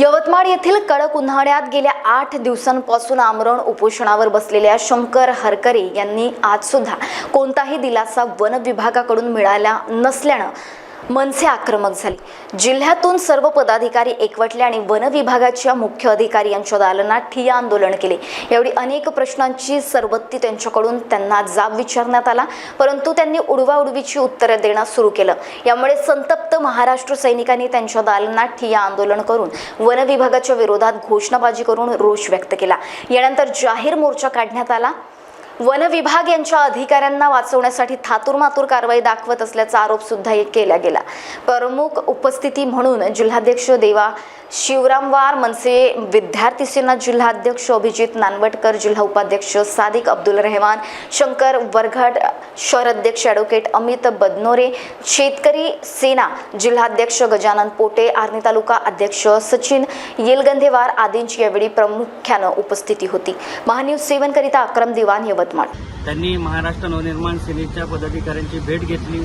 यवतमाळ येथील कडक उन्हाळ्यात गेल्या आठ दिवसांपासून आमरण उपोषणावर बसलेल्या शंकर हरकरे यांनी आज सुद्धा कोणताही दिलासा वन विभागाकडून मिळाला नसल्यानं मनसे आक्रमक झाले. जिल्ह्यातून सर्व पदाधिकारी एकवटले आणि वन विभागाच्या मुख्य अधिकारी यांच्या दालनात ठिय्या आंदोलन केले. यावेळी अनेक प्रश्नांची सरबत्ती त्यांच्याकडून त्यांना जाब विचारण्यात आला परंतु त्यांनी उडवाउडवीची उत्तरं देणं सुरू केलं. यामुळे संतप्त महाराष्ट्र सैनिकांनी त्यांच्या दालनात ठिय्या आंदोलन करून वन विभागाच्या विरोधात घोषणाबाजी करून रोष व्यक्त केला. यानंतर जाहीर मोर्चा काढण्यात आला. वन विभाग यांच्या अधिकाऱ्यांना वाचवण्यासाठी थातुरमातूर कारवाई दाखवत असल्याचा आरोप सुद्धा केला गेला. प्रमुख उपस्थिती म्हणून जिल्हाध्यक्ष देवा शिवरामवार मनसे विद्यार्थी सेना जिल्हाध्यक्ष अभिजित नानवटकर जिल्हा उपाध्यक्ष सादिक अब्दुल रहमान शंकर वरघट शहर अध्यक्ष ॲडव्होकेट अमित बदनोरे शेतकरी सेना जिल्हाध्यक्ष गजानन पोटे आर्णी तालुका अध्यक्ष सचिन येलगंधेवार आदींची यावेळी प्रामुख्यानं उपस्थिती होती. महान्यूज सेवनकरिता अक्रम दिवाण यवतमाळ. त्यांनी महाराष्ट्र नवनिर्माण सेनेच्या पदाधिकाऱ्यांची भेट घेतली.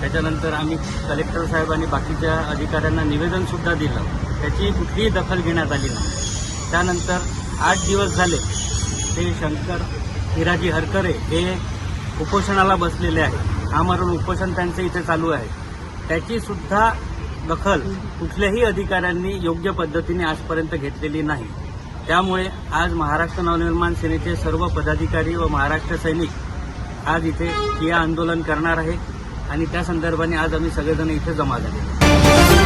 त्याच्यानंतर आम्ही कलेक्टर साहेब आणि बाकीच्या अधिकाऱ्यांना निवेदन सुद्धा दिलं. त्याची कुठलीही दखल घेण्यात आली नाही. त्यानंतर आठ दिवस झाले ते शंकर हिराजी हरकरे हे उपोषणाला बसलेले आहे आमरण उपोषण त्यांचं इथे चालू आहे. त्याचीसुद्धा दखल कुठल्याही अधिकाऱ्यांनी योग्य पद्धतीने आजपर्यंत घेतलेली नाही. त्यामुळे आज महाराष्ट्र नवनिर्माण सेनेचे सर्व पदाधिकारी व महाराष्ट्र सैनिक आज इथे ठिया आंदोलन करणार आहे आणि त्या संदर्भाने आज आम्ही सगळेजण इथे जमा झाले